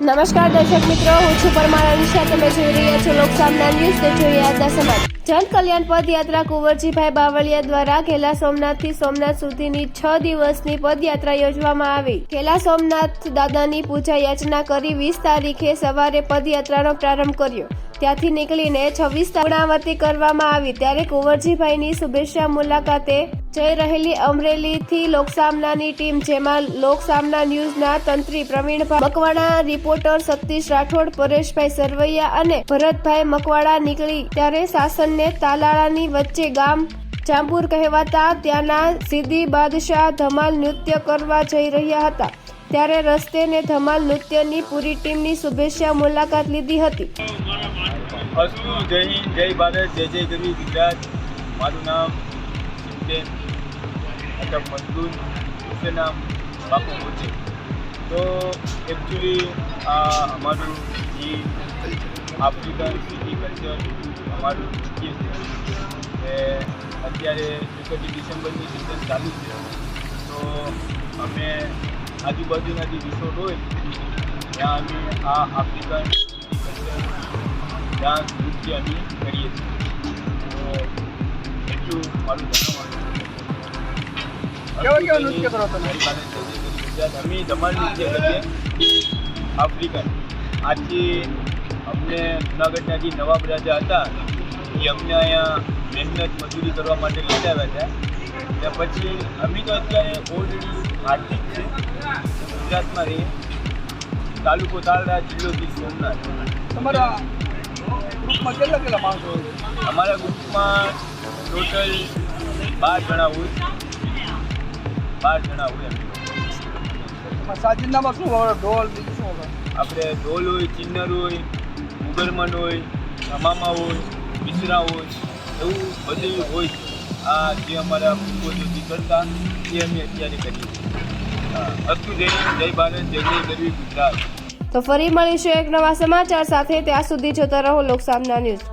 નમસ્કાર દર્શક મિત્રો, હું છું પરમાર અનિશા. તમે જોઈ રહ્યા છો લોકસામના ન્યૂઝ. તો જોઈએ આજના સમાજ જન કલ્યાણ પદયાત્રા કુંવરજીભાઈ બાવળિયા દ્વારા ખેલા સોમનાથથી સોમનાથ સુધીની છ દિવસની પદયાત્રા યોજવામાં આવી. ખેલા સોમનાથ દાદાની પૂજા યાચના કરી વીસ તારીખે સવારે પદયાત્રાનો પ્રારંભ કર્યો. ત્યાંથી નીકળીને છવ્વીસ પૂર્ણાવતી કરવામાં આવી. ત્યારે કુંવરજીભાઈની શુભેચ્છા મુલાકાતે જઈ રહેલી અમરેલીથી લોકસામનાની ટીમ, જેમાં લોકસામના ન્યૂઝના તંત્રી પ્રવીણભાઈ મકવાણા, રિપોર્ટર સતીશ રાઠોડ, પરેશભાઈ સરવૈયા અને ભરતભાઈ મકવાડા નીકળી. ત્યારે શાસનને તાલાળાની વચ્ચે ગામ જાંબુર કહેવાતા ત્યાંના સીધી બાદશાહ ધમાલ નૃત્ય કરવા જઈ રહ્યા હતા. ત્યારે રસ્તે ને ધમાલ નૃત્યની પૂરી ટીમની શુભેચ્છા મુલાકાત લીધી હતી. જય જય ભારત, જય જય ગરવી ગુજરાત. મારું નામ અથવા મજદૂર નામ બાપુ મોચે તો એકચ્યુઅલી આ અમારું જે આફ્રિકન સિટી કલ્ચર અમારું નૃત્ય છે, એ અત્યારે એકત્રીસ ડિસેમ્બરની સિઝન ચાલુ છે. તો અમે આજુબાજુના જે રિસોર્ટ હોય ત્યાં અમે આ આફ્રિકન ત્યાં નૃત્ય અમે કરીએ છીએ. એટલું મારું જણાવવાનું ગુજરાત અમે ધમાલ નૃત્ય કરીએ. આફ્રિકન. આથી અમને જુનાગઢના જે નવાબ રાજા હતા એ અમને અહીંયા મહેનત મજૂરી કરવા માટે લઈ આવ્યા હતા ત્યાં પછી અમે તો અત્યારે ઓલરેડી આર્થિક છે. ગુજરાતમાં રહીએ. તાલુકો તાલરા જિલ્લો ગીર સોમનાથ. તમારા ગ્રુપમાં કેટલા કેટલા માણસો હોય અમારા ગ્રુપમાં ટોટલ બાર જણા હોય. બાર જણા હોય. તમારા સાજિંદામાં શું હોય? ઢોલ બીજું શું હોય? આપણે ઢોલ હોય કિન્નર હોય મુગલમન હોય અમામા હોય મિશ્રા હોય એવું બધું હોય છે. આ જે અમારા પૂર્વજોથી કરતા, એ અમે અત્યારે કરીએ છીએ. હા જય જય ભારત જય ગરવી ગુજરાત. તો ફરી મળીશું એક નવા સમાચાર સાથે. ત્યાં સુધી જોતા રહો લોકસામના ન્યૂઝ.